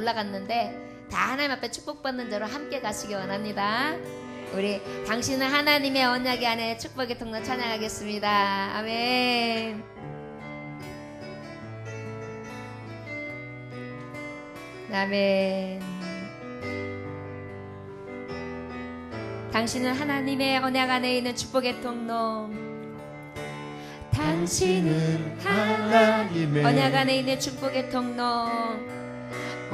올라갔는데 다 하나님 앞에 축복받는 자로 함께 가시기 원합니다. 우리 당신은 하나님의 언약의 안에 축복의 통로 찬양하겠습니다. 아멘. 아멘. 당신은 하나님의 언약 안에 있는 축복의 통로. 당신은 하나님의 언약 안에 있는 축복의 통로.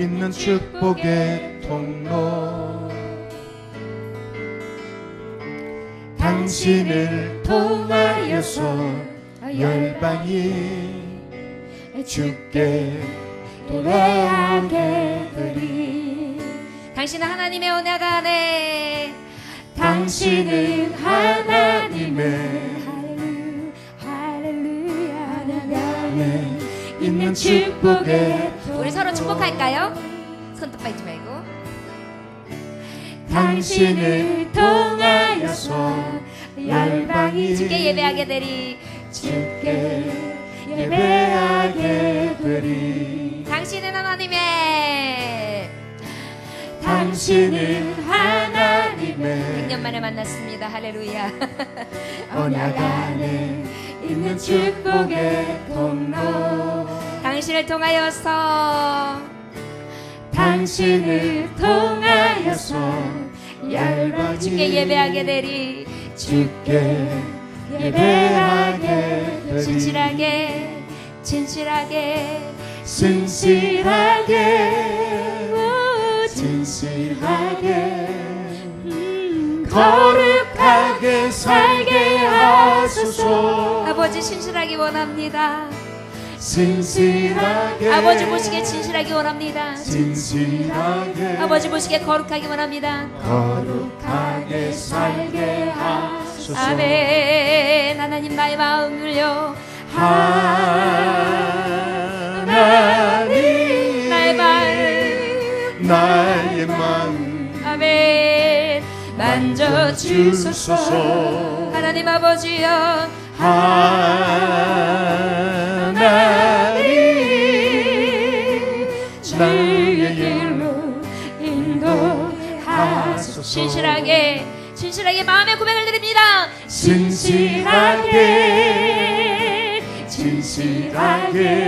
있는 축복의 통로. 당신을 통하여서 열방이 주께 돌아오게 되리. 당신은 하나님의 언약 안에 당신은 하나님의 할렐루야. 안에 있는 축복의 우리 서로 축복할까요? 손 똑바르지 말고. 당신을 통하여서 열방이 주께 예배하게 되리. 주께 예배하게 되리. 당신은 하나님의 당신은 하나님의 100년 만에 만났습니다. 할렐루야. 언약 안에 있는 축복의 통로 당신을 통하여서 당신을 통하여서 열방이 주께 예배하게 되리. 주께 예배하게 되리. 진실하게 진실하게 진실하게 진실하게 거룩하게 살게 하소서. 아버지 신실하기 원합니다 진실하게 아버지 보시기에 진실하기 원합니다. 진실하게 아버지 보시기에 거룩하기 원합니다. 거룩하게 살게 하소서. 아멘. 하나님 나의 마음을요. 하나님 나의 마음 나의 마음 아멘. 만져 주소서. 주소서. 하나님 아버지여. 하나님 진실하게 진실하게 마음의 고백을 드립니다. 진실하게 진실하게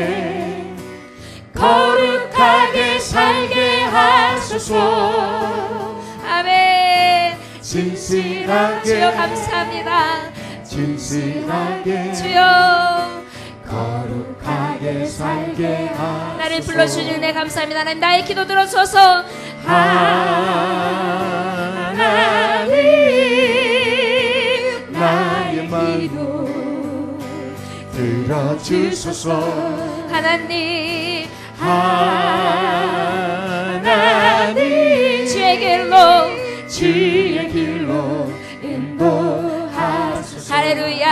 거룩하게 살게 하소서. 아멘. 진실하게 주여 감사합니다. 진실하게 주여. 거룩하게 살게 하소서. 나를 불러주시는 내 감사합니다. 하나님 나의 기도 들어주소서. 하 들어주소서. 하나님 하나님 주의 길로 주의 길로 인도하소서. 할렐루야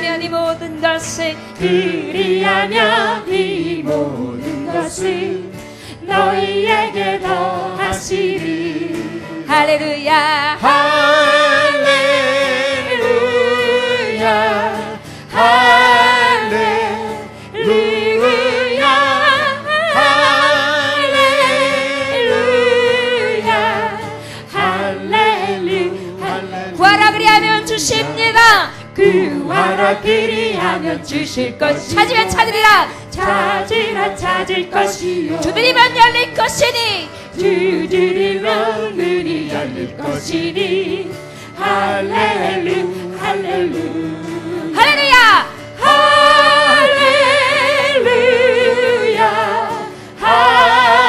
하면 이 모든 것을 그리하면 이 모든 것을 너희에게 더하시리. 할렐루야. 할렐루야. 할렐루야. 할렐루야. 할렐루 할렐루 구하라 그리하면 주십니다 구하라 그리하면 주실 것이 찾으면 찾으리라. 찾으라 찾을 것이요. 두드리면 열릴 것이니. 두드리면 문이 열릴 것이니. 할렐루 할렐루. 할렐루야 할렐루야. 할렐루야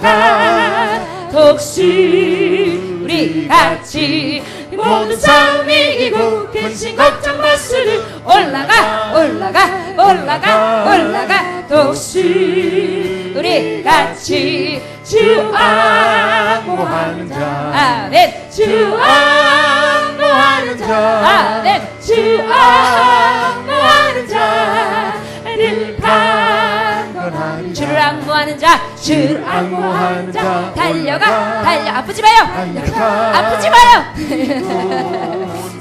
올라가 독시 우리 같이 모든 싸움 이기고 근심 걱정 마스를 올라가 올라가 올라가 올라가. 독시 우리 같이 주 악무하는 자. 아멘. 주 악무하는 자. 아멘. 주 악무하는 자 악무하는 자 주를 악무하는 자. 달려가 달려. 아프지 마요. 아프지 마요.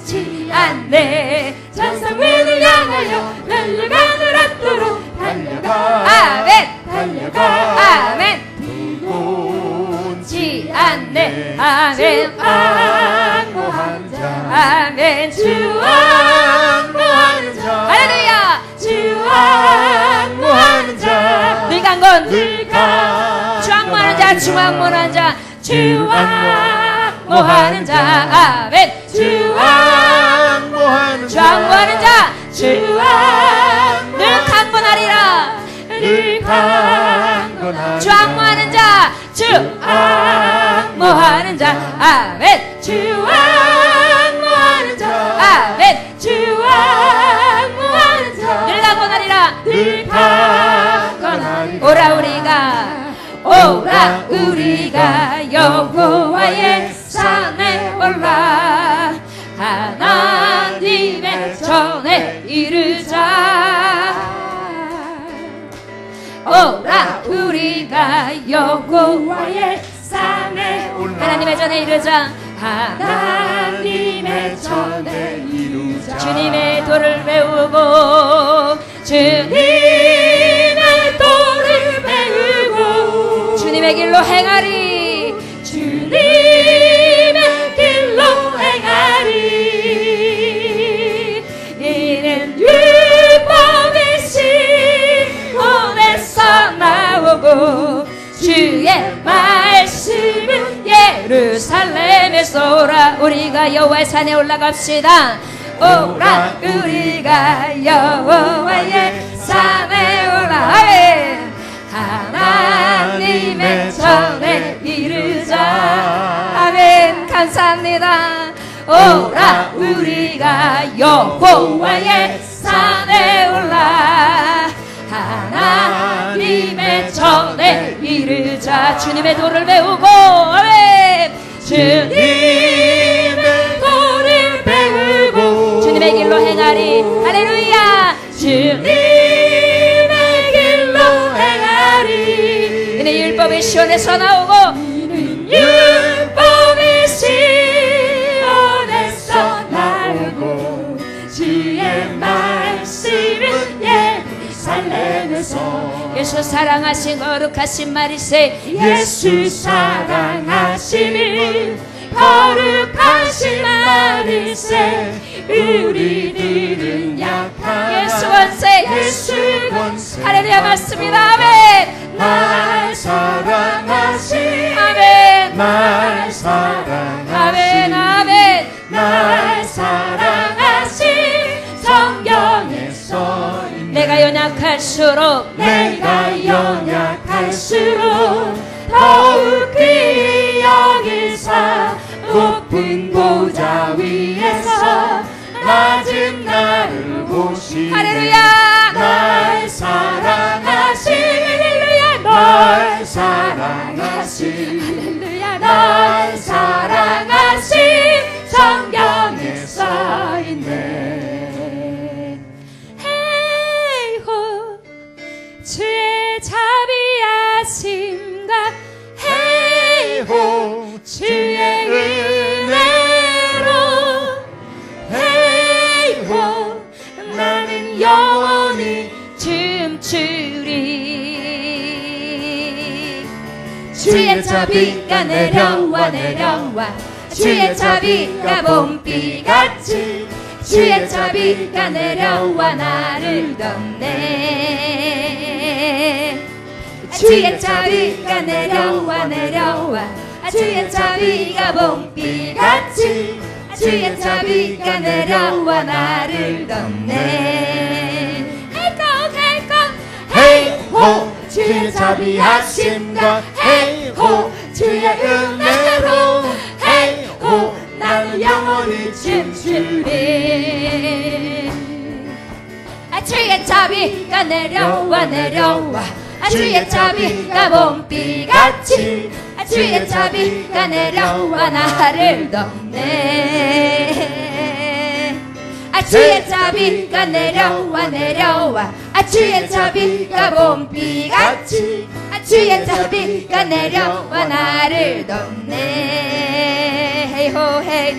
지 안돼 전성민을 향하여 달려가는 앞도로 달려가. 아멘. 달려가. 아멘. 지 않네. 아멘. 악무하는 자. 아멘. 주 악무하는 자. 할렐루야. 주 악무하는 자 늘강 주악무하는 자 주악무하는 자 주악무하는 자. 아멘. 주 악무하는 주악무하는 자 주악 늘 강건하리라. 늘 강건하는 주악무하는 자 주악무하는 자. 아멘. 주악무하는 자. 아멘. 주악 오라 우리가 여호와의 산에 올라. 하나님의 전에 이르자. 오라 우리가 여호와의 산에 올라. 하나님의 전에 이르자. 하나 하나님의 전에 이루자. 주님의 도를 배우고 주님 길로 행하리. 주님의 길로 행하리. 이는 율법의 시온에서 나오고 주의 말씀은 예루살렘에서 오라. 우리가 여호와의 산에 올라갑시다. 오라 우리가 여호와의 감사합니다. 오라 우리가 여호와의 산에 올라 하나님의 전에 이르자. 주님의 도를 배우고 주님의 도를 배우고 주님의 길로 행하리. 할렐루야. 주님의 길로 행하리. 이는 율법의 시온에서 나오고 예수 사랑하신 거룩하신 말이세. 예수 사랑하심이 거룩하신 말일세. 우리들은 약한 예수 원세. 예수 권세. 할렐루야 맞습니다 낮은 나를 보시 할렐루야 주의 자비가 내려와 내려와. 주의 자비가 봄비같이 주의 자비가 내려와 나를 덮네. 주의 자비가 내려와 내려와. 주의 자비가 봄비같이 주의 자비가 내려와 나를 덮네. 해고 해고 헤이호. 주의 자비하심과 헤이 호 주의 은혜로. 헤이호 나는 영원히 춤추리 아 주의 자비가 내려와 내려와. 아 주의 자비가 봄비같이. 아 주의 자비가 내려와 나를 덮네. 아 주의 자비가 내려와 내려와. 아 주의 자비가 봄비같이. 아 주의 자 비가 내려와 나를 덮네. 헤이호 헤이.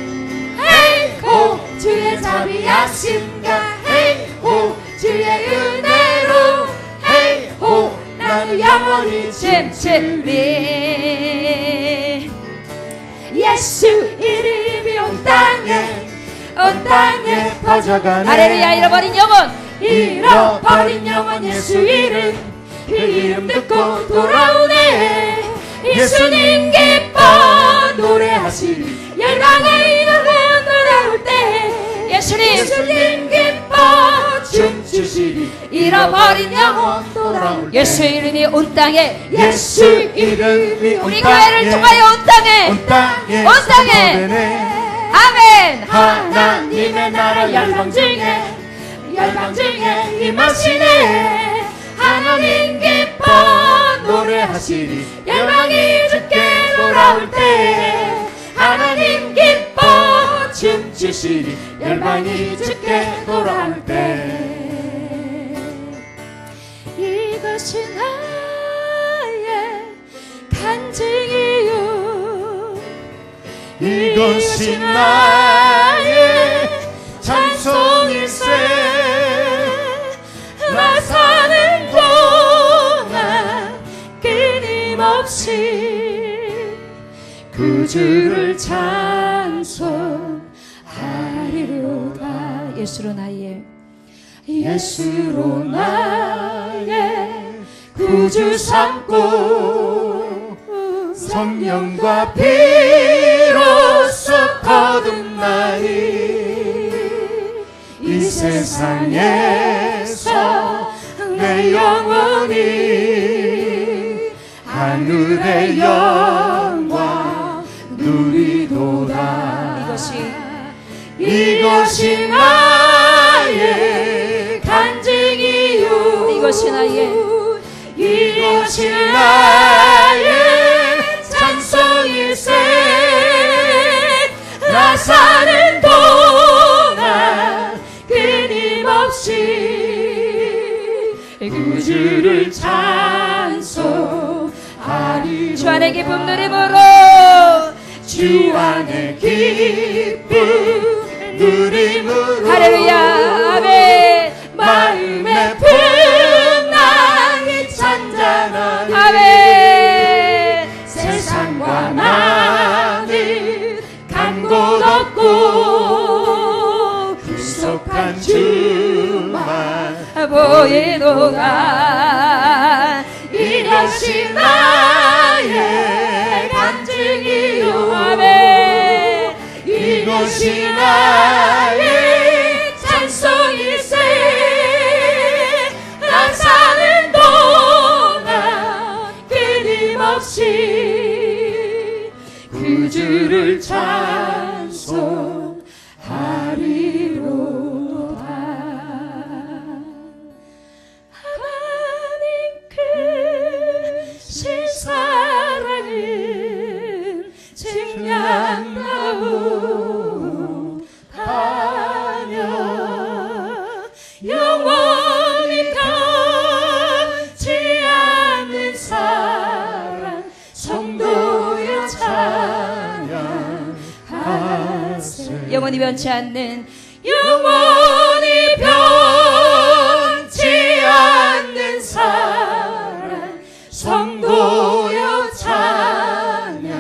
헤이호 주의 자비하심과 헤이호. 주의 은혜로. 헤이호. 나는 영원히 춤추리 예수 이름이 온 땅에 온 땅에 퍼져가네. 할렐루야 잃어버린 영혼. 잃어버린 영혼 예수 이름 그 이름 듣고 돌아오네. 예수님 기뻐 노래하시니 열방의 이름을 돌아올 때 예수님 예수님 기뻐 춤추시리 잃어버린 영혼 돌아올 때 예수 이름이 온 땅에 예수 이름이 온 우리 교회를 통하여 온 땅에 온 땅에 온 땅에 아멘. 하나님의 나라 열방 중에 열방 중에 임하시네 하나님 기뻐 노래하시리. 열방이 주께 돌아올 때 하나님 기뻐 춤추시리. 열방이 주께 돌아올 때. 이것이 나의 간증이요. 이것이 나의 주를 찬송하리로다. 예수로 나의 예수로 나의 구주 삼고 성령과 피로써 거듭나니 이 세상에서 내 영혼이 하늘의 영광 누리도다. 이것이 이것이 나의 간증이요 이것이 나의 이것이 나의 찬송일세. 나 사는 동안 끊임없이 구주를 찬송하리로 주 기쁨 누림 보이도다 이것이 나의 간증이요 이것이 나의 영원히 변치 않는 영원히 변치 않는 사랑 성도여 찬양하세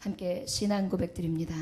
함께 신앙 고백 드립니다.